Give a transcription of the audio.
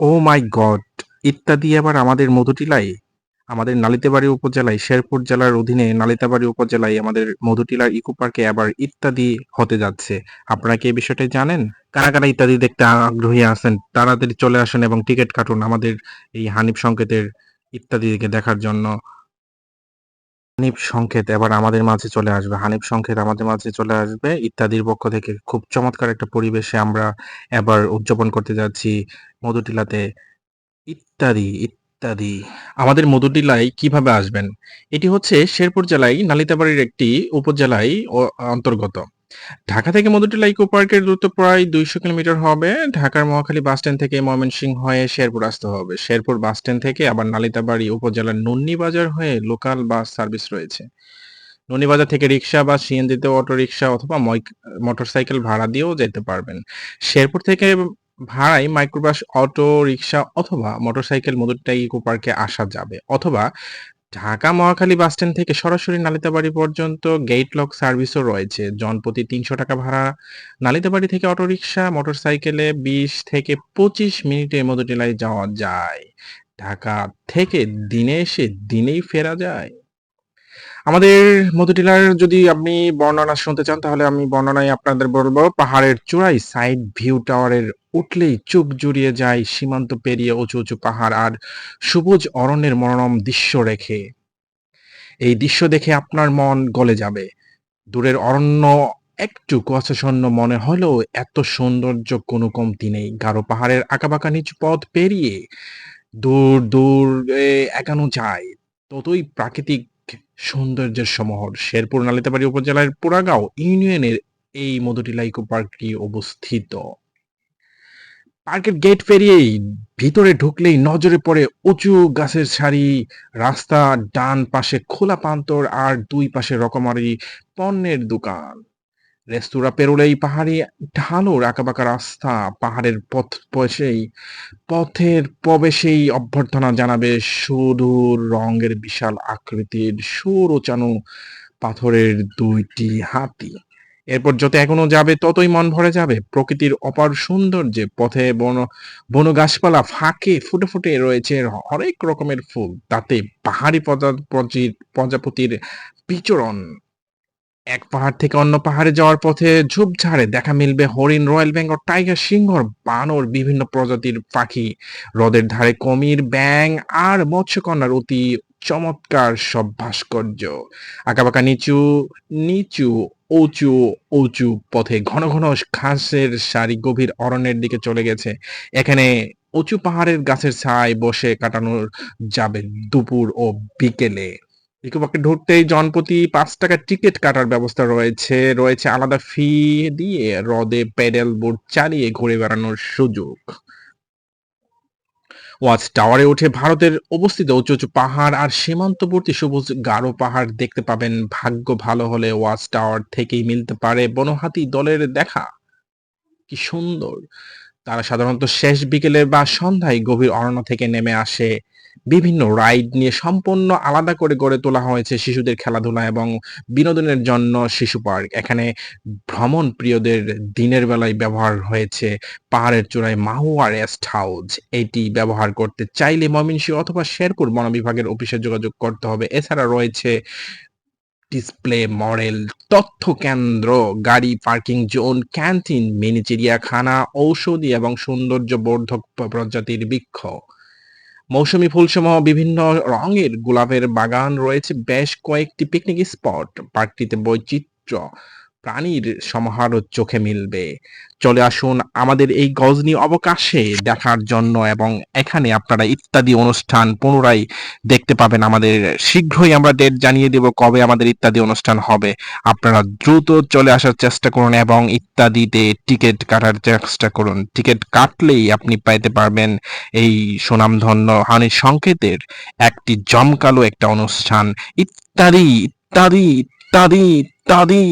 ও মাই god! ইত্যাদি আবার আমাদের মধুটিলায়? আমাদের নালিতাবাড়ি উপজেলায় শেরপুর জেলার অধীনে নালিতাবাড়ি উপজেলায় আমাদের মধুটিলার ইকো পার্কে আবার ইত্যাদি হতে যাচ্ছে। আপনারা কি এই বিষয়টি জানেন? কারা, কারা ইত্যাদি দেখতে আগ্রহী আছেন তাড়াতাড়ি চলে আসেন এবং টিকিট কাটুন আমাদের এই হানিফ সংকেতের ইত্যাদিকে দেখার জন্য। হানিফ সংকেত এবার আমাদের মাঝে চলে আসবে। হানিফ সংকেত আমাদের মাঝে চলে আসবে। ইত্যাদির পক্ষ থেকে খুব চমৎকার একটা পরিবেশে আমরা এবার উদযাপন করতে যাচ্ছি মধুটিলাতে। ইত্যাদি, ইত্যাদি। আমাদের মধুটিলায় কীভাবে আসবেন? এটি হচ্ছে শেরপুর জেলায় নালিতাবাড়ির একটি উপজেলায় অন্তর্গত। ঢাকা থেকে মধুটিলা ইকো পার্কের দূরত্ব প্রায় ২০০ কিলোমিটার হবে। ঢাকার মহাখালী বাসস্ট্যান্ড থেকে ময়মনসিংহ হয়ে শেরপুর আসতে হবে। শেরপুর বাসস্ট্যান্ড থেকে আবার নালিতাবাড়ি উপজেলার নন্দীবাজার হয়ে লোকাল বাস সার্ভিস রয়েছে। নন্দীবাজার থেকে রিক্সা বা সিএনজিতে অটোরিকশা অথবা মোটরসাইকেল ভাড়া দিয়েও যেতে পারবেন। শেরপুর থেকে ভাড়ায় মাইক্রোবাস, অটো রিকশা অথবা মোটরসাইকেল মধুটিলা ইকো পার্কে আসা যাবে। অথবা ঢাকা মহাখালী বাসস্ট্যান্ড থেকে সরাসরি নালিতাবাড়ি পর্যন্ত গেট লক সার্ভিসও রয়েছে। জনপ্রতি ৳৩০০ ভাড়া। নালিতাবাড়ি থেকে অটোরিকশা, মোটরসাইকেলে ২০ থেকে ২৫ মিনিটে মধুটিলায় যাওয়া যায়। ঢাকা থেকে দিনে এসে দিনেই ফেরা যায়। আমাদের মধুটিলার যদি আপনি বর্ণনা শুনতে চান তাহলে আমি বর্ণনায় আপনাদের বলব পাহাড়ের চূড়ায় সাইড ভিউ টাওয়ারের উঠলেই চোখ জুড়িয়ে যায় সীমান্ত পেরিয়ে উঁচু, উঁচু পাহাড় আর সবুজ অরণ্যের মনোরম দৃশ্য রেখে। এই দৃশ্য দেখে আপনার মন গলে যাবে। দূরের অরণ্য একটু কুয়াশাচ্ছন্ন মনে হলেও এত সৌন্দর্য কোনো কমতি নেই। গাঢ় পাহাড়ের আঁকাবাঁকা নিচু পথ পেরিয়ে দূর, দূর এগানো যায়। ততই প্রাকৃতিক সৌন্দর্যের সমহর শেরপুর নালিতাবাড়ি উপজেলার পোড়াগাঁও ইউনিয়নের এই মধুটিলা ইকো পার্কটি অবস্থিত। পার্কের গেট পেরিয়েই ভিতরে ঢুকলেই নজরে পড়ে উঁচু গাছের সারি, রাস্তা ডান পাশে খোলা প্রান্তর আর দুই পাশে রকমারি পণ্যের দোকান। রেস্তোরাঁ পেরোলেই পাহাড়ি ঢালুর আঁকাবাঁকা রাস্তা, পাহাড়ের পথ পশেই পথের প্রবেশেই অভ্যর্থনা জানাবে সুদূর রঙের বিশাল আকৃতির সুউচ্চানো পাথরের দুইটি হাতি। এরপর যত এখনও যাবে ততই মন ভরে যাবে প্রকৃতির অপার সৌন্দর্যে। পথে বন বন গাছপালা ফাঁকে ফুটে, ফুটে রয়েছে হরেক রকমের ফুল। তাতে পাহাড়ি প্রজা প্রজাপতির বিচরণ। এক পাহাড় থেকে অন্য পাহাড়ে যাওয়ার পথে ঝোপঝাড়ে দেখা মিলবে হরিণ, রয়্যাল বেঙ্গল টাইগার, সিংহ, বানর, বিভিন্ন প্রজাতির পাখি। হ্রদের ধারে কুমির, ব্যাঙ আর মৎস্যকন্যার অতি চমৎকার সব ভাস্কর্য। আঁকাবাঁকা নিচু, নিচু, উঁচু, উঁচু পথে ঘন, ঘন ঘাসের সারি গভীর অরণ্যের দিকে চলে গেছে। এখানে উঁচু পাহাড়ের গাছের ছায়ায় বসে কাটানো যাবে দুপুর ও বিকেলে। ইকো পার্কে ঢুকতেই জনপ্রতি ৳৫ টিকিট কাটার ব্যবস্থা রয়েছে। রয়েছে আলাদা ফি দিয়ে হ্রদে প্যাডেল বোর্ড চালিয়ে ঘুরে বেড়ানোর সুযোগ। ওয়াচ টাওয়ারে উঠে ভারতের অবস্থিত উঁচু, উঁচু পাহাড় আর সীমান্তবর্তী সবুজ গাঢ় পাহাড় দেখতে পাবেন। ভাগ্য ভালো হলে ওয়াচ টাওয়ার থেকেই মিলতে পারে বনহাতি দলের দেখা। কি সুন্দর! তারা সাধারণত শেষ বিকেলে বা সন্ধ্যায় গভীর অরণ্য থেকে নেমে আসে। বিভিন্ন রাইড নিয়ে সম্পূর্ণ আলাদা করে গড়ে তোলা হয়েছে শিশুদের খেলাধুলা এবং বিনোদনের জন্য শিশু পার্ক। এখানে ভ্রমণ প্রিয়দের দিনের বেলায় ব্যবহার হয়েছে পাহাড়ের চূড়ায় মাহুয়া রেস্ট হাউস। এটি ব্যবহার করতে চাইলে ময়মনসিংহ অথবা শেরপুর বন বিভাগের অফিসে যোগাযোগ করতে হবে। এছাড়া রয়েছে ডিসপ্লে মডেল, তথ্য কেন্দ্র, গাড়ি পার্কিং জোন, ক্যান্টিন, মিনি চিড়িয়াখানা, ঔষধি এবং সৌন্দর্য বর্ধক প্রজাতির বৃক্ষ। মৌসুমী ফুলসহ বিভিন্ন রঙের গোলাপের বাগান রয়েছে বেশ কয়েকটি পিকনিক স্পট। পার্কটিতে বৈচিত্র্য প্রাণীর সমাহারও চোখে মিলবে। চলে আসুন আমাদের এই গজনী অবকাশে দেখার জন্য এবং এখানে আপনারা ইত্যাদি অনুষ্ঠান পুনরায় দেখতে পাবেন। আমাদের শীঘ্রই আমরা ডেট জানিয়ে দেব কবে আমাদের ইত্যাদি অনুষ্ঠান হবে। আপনারা দ্রুত চলে আসার চেষ্টা করুন এবং ইত্যাদিতে টিকিট কাটার চেষ্টা করুন। টিকিট কাটলেই আপনি পাইতে পারবেন এই সুনামধন্য হানিফ সংকেতের একটি জমকালো একটা অনুষ্ঠান। ইত্যাদি, ইত্যাদি, ইত্যাদি, ইত্যাদি।